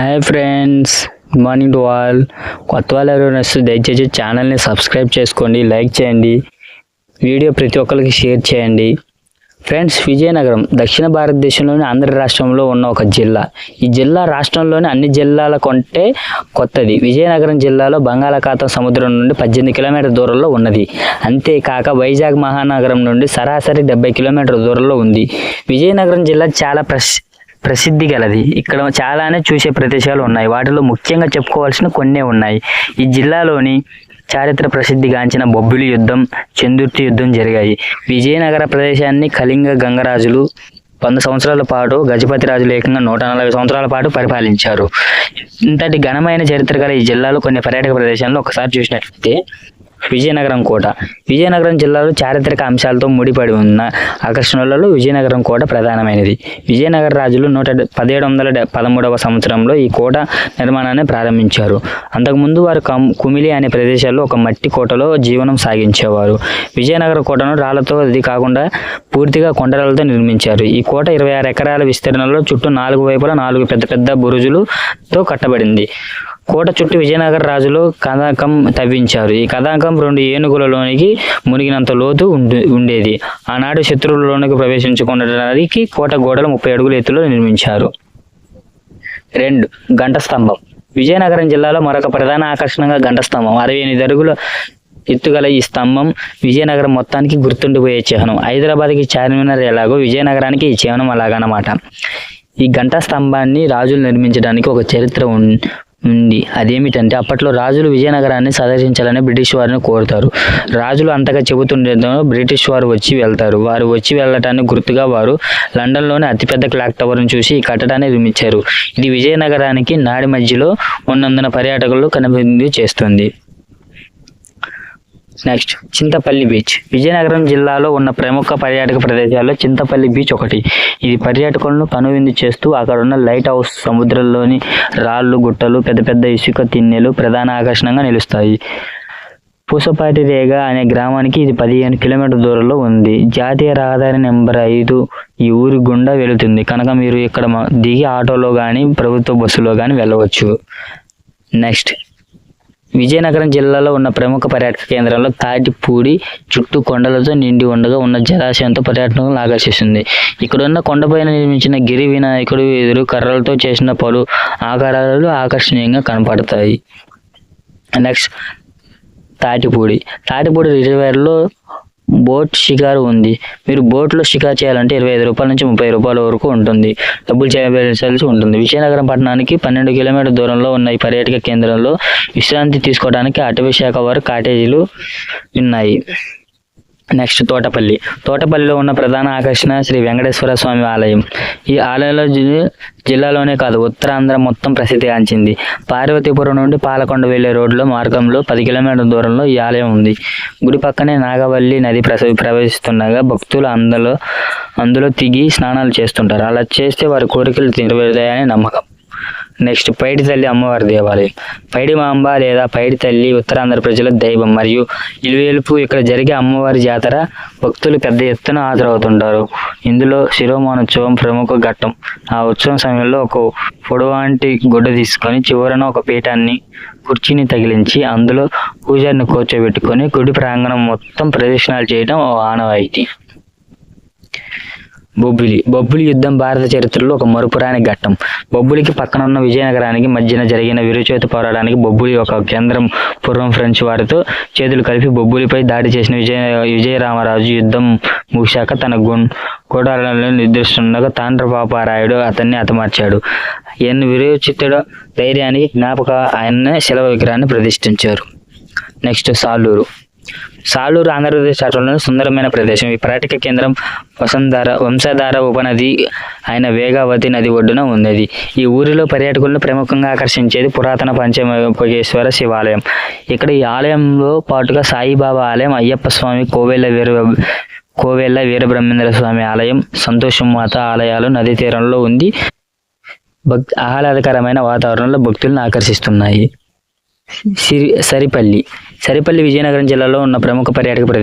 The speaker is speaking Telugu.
Hi friends good morning to all కొత్త వాళ్ళు ఎవరైనా వస్తే దయచేసి ఛానల్ని సబ్స్క్రైబ్ చేసుకోండి లైక్ చేయండి. వీడియో ప్రతి ఒక్కరికి షేర్ చేయండి. ఫ్రెండ్స్ విజయనగరం దక్షిణ భారతదేశంలోని ఆంధ్ర రాష్ట్రంలో ఉన్న ఒక జిల్లా. ఈ జిల్లా రాష్ట్రంలోని అన్ని జిల్లాల కొంటే కొత్తది. విజయనగరం జిల్లాలో బంగాళాఖాతం సముద్రం నుండి పద్దెనిమిది కిలోమీటర్ల దూరంలో ఉన్నది. అంతేకాక వైజాగ్ మహానగరం నుండి సరాసరి డెబ్బై కిలోమీటర్ల దూరంలో ఉంది. విజయనగరం జిల్లా చాలా ప్రసి ప్రసిద్ధి గలది. ఇక్కడ చాలానే చూసే ప్రదేశాలు ఉన్నాయి. వాటిలో ముఖ్యంగా చెప్పుకోవాల్సిన కొన్నే ఉన్నాయి. ఈ జిల్లాలోని చారిత్ర ప్రసిద్ధిగాంచిన బొబ్బిలి యుద్ధం చందుర్తి యుద్ధం జరిగాయి. విజయనగర ప్రదేశాన్ని కళింగ గంగరాజులు వంద సంవత్సరాల పాటు గజపతి రాజులు ఏకంగా నూట నలభై సంవత్సరాల పాటు పరిపాలించారు. ఇంతటి ఘనమైన చరిత్ర గల ఈ జిల్లాలో కొన్ని పర్యాటక ప్రదేశాలను ఒకసారి చూసినట్లయితే విజయనగరం కోట. విజయనగరం జిల్లాలో చారిత్రక అంశాలతో ముడిపడి ఉన్న ఆకర్షణలలో విజయనగరం కోట ప్రధానమైనది. విజయనగర రాజులు నూట పదిహేడు వందల పదమూడవ సంవత్సరంలో ఈ కోట నిర్మాణాన్ని ప్రారంభించారు. అంతకుముందు వారు కమ్ కుమిలి అనే ప్రదేశాల్లో ఒక మట్టి కోటలో జీవనం సాగించేవారు. విజయనగర కోటను రాళ్ళతో అది కాకుండా పూర్తిగా కొండరాలతో నిర్మించారు. ఈ కోట ఇరవై ఆరు ఎకరాల విస్తీర్ణంలో చుట్టూ నాలుగు వైపులా నాలుగు పెద్ద పెద్ద బురుజులతో కట్టబడింది. కోట చుట్టూ విజయనగర రాజులు కథాకం తవ్వించారు. ఈ కథాకం రెండు ఏనుగులలోనికి మునిగినంత లోతు ఉండేది. ఆనాడు శత్రువులలోనికి ప్రవేశించుకునడానికి కోట గోడలు ముప్పై అడుగుల ఎత్తులో నిర్మించారు. రెండు గంట స్తంభం విజయనగరం జిల్లాలో మరొక ప్రధాన ఆకర్షణగా గంట స్తంభం అరవై ఎనిమిది అడుగుల ఎత్తుగల ఈ స్తంభం విజయనగరం మొత్తానికి గుర్తుండిపోయే చిహ్నం. హైదరాబాద్కి చార్మినార్ ఎలాగో విజయనగరానికి ఈ చిహ్నం అలాగనమాట ఈ గంటా స్తంభాన్ని రాజులు నిర్మించడానికి ఒక చరిత్ర ఉంది. అదేమిటంటే అప్పట్లో రాజులు విజయనగరాన్ని సందర్శించాలని బ్రిటిష్ వారిని కోరుతారు. రాజులు అంతగా చెబుతుండేదో బ్రిటిష్ వారు వచ్చి వెళ్తారు. వారు వచ్చి వెళ్ళటానికి గుర్తుగా వారు లండన్లోని అతిపెద్ద క్లాక్ టవర్ను చూసి ఈ కట్టడాన్ని నిర్మించారు. ఇది విజయనగరానికి నాడి మధ్యలో ఉన్నందున పర్యాటకులు కనువిందు చేస్తుంది. Next Chintapalli beach. విజయనగరం జిల్లాలో ఉన్న ప్రముఖ పర్యాటక ప్రదేశాల్లో చింతపల్లి బీచ్ ఒకటి. ఇది పర్యాటకులను కనువిందు చేస్తూ అక్కడ ఉన్న లైట్ హౌస్ సముద్రంలోని రాళ్ళు గుట్టలు పెద్ద పెద్ద ఇసుక తిన్నెలు ప్రధాన ఆకర్షణగా నిలుస్తాయి. పూసపాటి రేగ అనే గ్రామానికి ఇది పదిహేను కిలోమీటర్ దూరంలో ఉంది. జాతీయ రహదారి నెంబర్ ఐదు ఈ ఊరి గుండా వెళుతుంది. కనుక మీరు ఇక్కడ దిగి ఆటోలో కానీ ప్రభుత్వ బస్సులో కానీ వెళ్ళవచ్చు. నెక్స్ట్ విజయనగరం జిల్లాలో ఉన్న ప్రముఖ పర్యాటక కేంద్రంలో తాటిపూడి చుట్టూ కొండలతో నిండి ఉండగా ఉన్న జలాశయంతో పర్యాటకులను ఆకర్షిస్తుంది. ఇక్కడున్న కొండపైన నిర్మించిన గిరి వినాయకుడు ఎదురు కర్రలతో చేసిన పలు ఆకారాలు ఆకర్షణీయంగా కనపడతాయి. నెక్స్ట్ తాటిపూడి. తాటిపూడి రిజర్వేర్లో బోట్ షికారు ఉంది. మీరు బోట్లో షికారు చేయాలంటే ఇరవై ఐదు రూపాయల నుంచి ముప్పై రూపాయల వరకు ఉంటుంది. డబ్బులు చేయవలసి ఉంటుంది. విజయనగరం పట్టణానికి పన్నెండు కిలోమీటర్ దూరంలో ఉన్న ఈ పర్యాటక కేంద్రంలో విశ్రాంతి తీసుకోవడానికి అటవీ శాఖ వారు కాటేజీలు ఉన్నాయి. నెక్స్ట్ తోటపల్లి. తోటపల్లిలో ఉన్న ప్రధాన ఆకర్షణ శ్రీ వెంకటేశ్వర స్వామి ఆలయం. ఈ ఆలయంలో జిల్లాలోనే కాదు ఉత్తరాంధ్ర మొత్తం ప్రసిద్ధిగాంచింది పార్వతీపురం నుండి పాలకొండ వెళ్ళే రోడ్లో మార్గంలో పది కిలోమీటర్ల దూరంలో ఈ ఆలయం ఉంది. గుడి పక్కనే నాగవల్లి నది ప్రసవి ప్రవహిస్తుండగా భక్తులు అందులో అందులో దిగి స్నానాలు చేస్తుంటారు. అలా చేస్తే వారి కోరికలు తీరుతాయని నమ్మకం. నెక్స్ట్ పైడి తల్లి అమ్మవారి దేవాలయం. పైడి మాంబ లేదా పైడి తల్లి ఉత్తరాంధ్ర ప్రజల దైవం మరియు ఇలువేలుపు ఇక్కడ జరిగే అమ్మవారి జాతర భక్తులు పెద్ద ఎత్తున హాజరవుతుంటారు. ఇందులో శిరోమానోత్సవం ప్రముఖ ఘట్టం. ఆ ఉత్సవం సమయంలో ఒక పొడవాంటి గుడ్డ తీసుకొని చివరన ఒక పీఠాన్ని కుర్చీని తగిలించి అందులో పూజారిని కూర్చోబెట్టుకొని గుడి ప్రాంగణం మొత్తం ప్రదక్షిణాలు చేయడం ఓ ఆనవాయితీ. బొబ్బిలి. బొబ్బిలి యుద్ధం భారత చరిత్రలో ఒక మరుపురాని ఘట్టం. బొబ్బిలికి పక్కన ఉన్న విజయనగరానికి మధ్యన జరిగిన విరుచేత పోరాటానికి బొబ్బిలి ఒక కేంద్రం పూర్వం ఫ్రెంచ్ వారితో చేతులు కలిపి బొబ్బిలిపై దాడి చేసిన విజయ విజయరామరాజు యుద్ధం ముగిశాక తన గుం కోటాలను నిర్దిస్తుండగా తాండ్రపాపారాయుడు అతన్ని హతమార్చాడు. ఎన్ని విరోచితుడు ధైర్యానికి జ్ఞాపక ఆయన శిలవ విగ్రహాన్ని ప్రతిష్ఠించారు. నెక్స్ట్ సాలూరు సాలూరు ఆంధ్రప్రదేశ్ రాష్ట్రంలోని సుందరమైన ప్రదేశం. ఈ పర్యాటక కేంద్రం వసంధార వంశధార ఉపనది అయిన వేగావతి నది ఒడ్డున ఉన్నది. ఈ ఊరిలో పర్యాటకులను ప్రముఖంగా ఆకర్షించేది పురాతన పంచమేశ్వర శివాలయం. ఇక్కడ ఈ ఆలయంలో పాటుగా సాయిబాబా ఆలయం అయ్యప్ప స్వామి కోవెల వీర కోవెల వీరబ్రహ్మేంద్ర స్వామి ఆలయం సంతోషం మాత ఆలయాలు నదీ తీరంలో ఉంది. భక్ ఆహ్లాదకరమైన వాతావరణంలో భక్తులను ఆకర్షిస్తున్నాయి. సిరి సరిపల్లి. సరిపల్లి విజయనగరం జిల్లాలో ఉన్న ప్రముఖ పర్యాటక ప్రదేశం